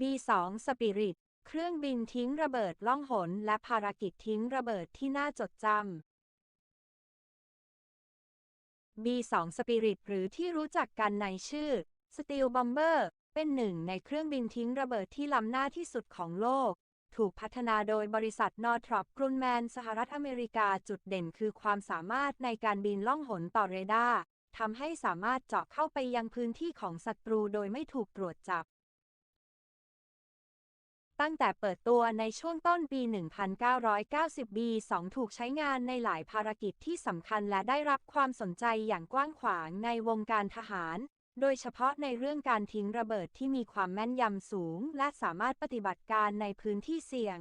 B2 Spirit เครื่องบินทิ้งระเบิดล่องหน และภารกิจทิ้งระเบิดที่น่าจดจำ B2 Spirit หรือที่รู้จักกันในชื่อ Steel Bomber เป็นหนึ่งในเครื่องบินทิ้งระเบิดที่ล้ำหน้าที่สุดของโลก ถูกพัฒนาโดยบริษัทนอร์ทรอปกรุนแมนสหรัฐอเมริกาจุดเด่นคือความสามารถในการบินล่องหนต่อเรดาร์ทำให้สามารถเจาะเข้าไปยังพื้นที่ของศัตรูโดยไม่ถูกตรวจจับ ตั้งแต่เปิดตัวในช่วงต้นปี 1990 B2 ถูกใช้งานในหลายภารกิจที่สำคัญและได้รับความสนใจอย่างกว้างขวางในวงการทหาร โดยเฉพาะในเรื่องการทิ้งระเบิดที่มีความแม่นยำสูง และสามารถปฏิบัติการในพื้นที่เสี่ยง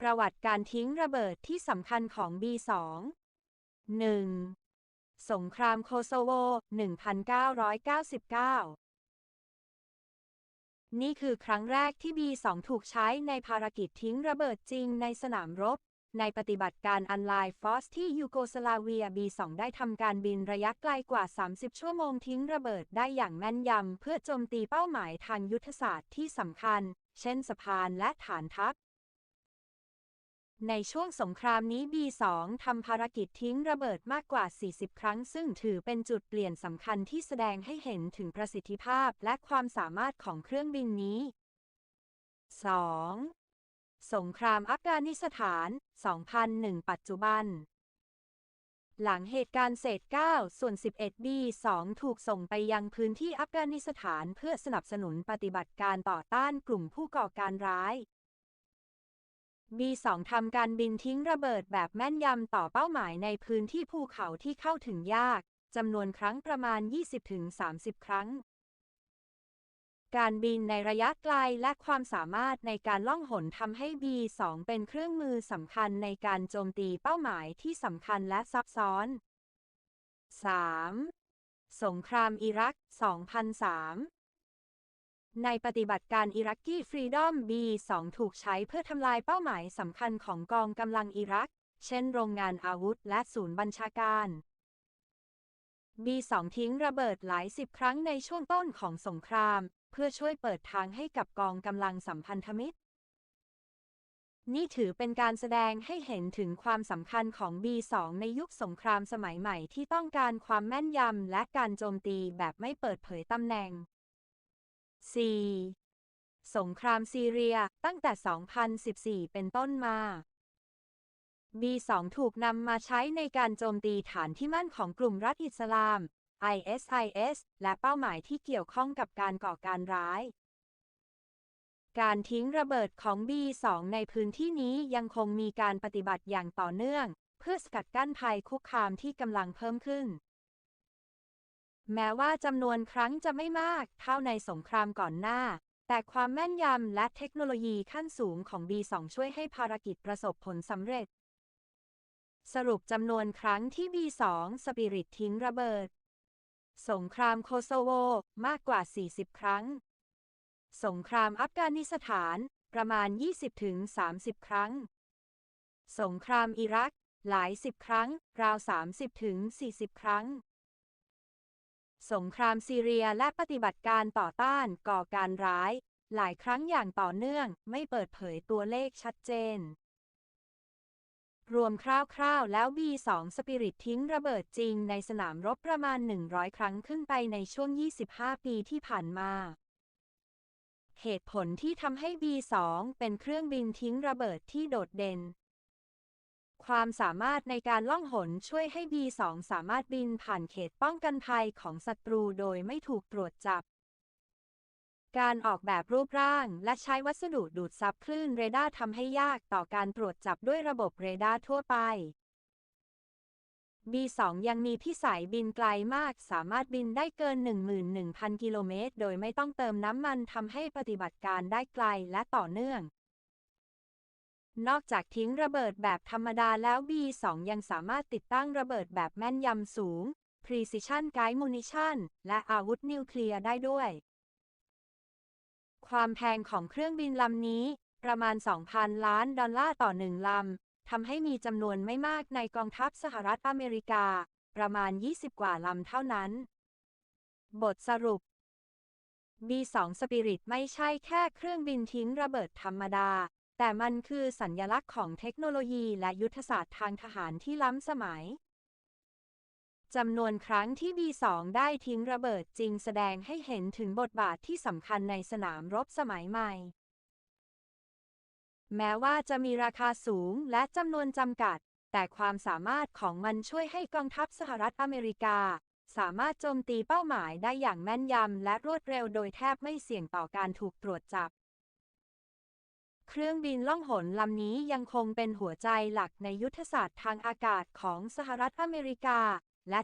ประวัติการทิ้งระเบิดที่สำคัญของ B2 1. สงครามโคโซโว 1999 นี่คือครั้งแรกที่ B2 ถูกใช้ในภารกิจทิ้งระเบิดจริงในสนามรบ ในปฏิบัติการอันไลน์ฟอสที่ยูโกสลาเวีย B2 ได้ทำการบินระยะไกลกว่า 30 ชั่วโมงทิ้งระเบิดได้อย่างแม่นยำ เพื่อโจมตีเป้าหมายทางยุทธศาสตร์ที่สำคัญ เช่นสะพานและฐานทัพ ในช่วงสงครามนี้ B2 ทำภารกิจทิ้งระเบิดมากกว่า 40 ครั้ง ซึ่งถือเป็นจุดเปลี่ยนสำคัญที่แสดงให้เห็นถึงประสิทธิภาพและความสามารถของเครื่องบินนี้ 2. สงครามอัฟกานิสถาน 2001 ปัจจุบัน หลังเหตุการณ์เศษ 9 ส่วน 11 B2 ถูกส่งไปยังพื้นที่อัฟกานิสถานเพื่อสนับสนุนปฏิบัติการต่อต้านกลุ่มผู้ก่อการร้าย B2 ทำการบินทิ้งระเบิดแบบแม่นยำต่อเป้าหมายในพื้นที่ภูเขาที่เข้าถึงยากจำนวนครั้งประมาณ 20-30 ครั้ง การบินในระยะไกลและความสามารถในการล่องหนทำให้ B2 เป็นเครื่องมือสำคัญในการโจมตีเป้าหมายที่สำคัญและซับซ้อน 3. สงครามอิรัก 2003 ในปฏิบัติการอิรักกี้ฟรีดอม B2 ถูกใช้เพื่อทำลายเป้าหมายสำคัญของกองกำลังอิรัก เช่นโรงงานอาวุธและศูนย์บัญชาการ B2 ทิ้งระเบิดหลายสิบครั้งในช่วงต้นของสงคราม เพื่อช่วยเปิดทางให้กับกองกำลังสัมพันธมิตร นี่ถือเป็นการแสดงให้เห็นถึงความสำคัญของ B2 ในยุคสงครามสมัยใหม่ที่ต้องการความแม่นยำและการโจมตีแบบไม่เปิดเผยตำแหน่ง 4. สงครามซีเรียตั้งแต่ 2014 เป็นต้นมา B2 ถูกนำมาใช้ในการโจมตีฐานที่มั่นของกลุ่มรัฐอิสลาม ISIS และเป้าหมายที่เกี่ยวข้องกับการก่อการร้าย การทิ้งระเบิดของ B2 ในพื้นที่นี้ยังคงมีการปฏิบัติอย่างต่อเนื่อง เพื่อสกัดกั้นภัยคุกคามที่กำลังเพิ่มขึ้น แม้ว่าจำนวนครั้งจะไม่มากเท่าในสงครามก่อนหน้า แต่ความแม่นยำและเทคโนโลยีขั้นสูงของ B2 ช่วยให้ภารกิจประสบผลสำเร็จ สรุปจำนวนครั้งที่ B2 สปิริตทิ้งระเบิด สงครามโคโซโวมากกว่า 40 ครั้ง สงครามอัฟกานิสถานประมาณ 20-30 ครั้ง สงครามอิรัก หลายสิบครั้ง ราว 30-40 ครั้ง สงครามซีเรียและปฏิบัติการต่อต้านก่อการร้าย หลายครั้งอย่างต่อเนื่องไม่เปิดเผยตัวเลขชัดเจน รวมคร่าวๆ แล้ว B2 สปิริตทิ้งระเบิดจริงในสนามรบประมาณ 100 ครั้งขึ้นไปในช่วง 25 ปีที่ผ่านมา เหตุผลที่ทำให้ B2 เป็นเครื่องบินทิ้งระเบิดที่โดดเด่น ความสามารถในการล่องหนช่วยให้ B2 สามารถบินผ่านเขตป้องกันภัยของศัตรูโดยไม่ถูกตรวจจับ การออกแบบรูปร่างและใช้วัสดุดูดซับคลื่นเรดาร์ทำให้ยากต่อการตรวจจับด้วยระบบเรดาร์ทั่วไป B2 ยังมีพิสัยบินไกลมาก สามารถบินได้เกิน 11,000 กิโลเมตร โดยไม่ต้องเติมน้ำมันทำให้ปฏิบัติการได้ไกลและต่อเนื่อง นอกจากทิ้งระเบิดแบบธรรมดาแล้ว B2 ยังสามารถติดตั้งระเบิดแบบแม่นยำสูง Precision Guide Munition และอาวุธนิวเคลียร์ได้ด้วย ความแพงของเครื่องบินลำนี้ ประมาณ 2,000 ล้านดอลลาร์ต่อหนึ่งลำทำให้มีจำนวนไม่มากในกองทัพสหรัฐอเมริกา ประมาณ 20 กว่าลำเท่านั้น บทสรุป B2 Spirit ไม่ใช่แค่เครื่องบินทิ้งระเบิดธรรมดา แต่มันคือสัญญลักษณ์ของเทคโนโลยีและยุทธศาสตร์ทางทหารที่ล้ำสมัยจำนวนครั้งที่ B2 ได้ทิ้งระเบิดจริงแสดงให้เห็นถึงบทบาทที่สำคัญในสนามรบสมัยใหม่ แม้ว่าจะมีราคาสูงและจำนวนจำกัด แต่ความสามารถของมันช่วยให้กองทัพสหรัฐอเมริกา สามารถโจมตีเป้าหมายได้อย่างแม่นยำและรวดเร็วโดยแทบไม่เสี่ยงต่อการถูกตรวจจับ เครื่องบินล่องหนลำนี้ยังคงเป็นหัวใจหลักในยุทธศาสตร์ทางอากาศของสหรัฐอเมริกา และ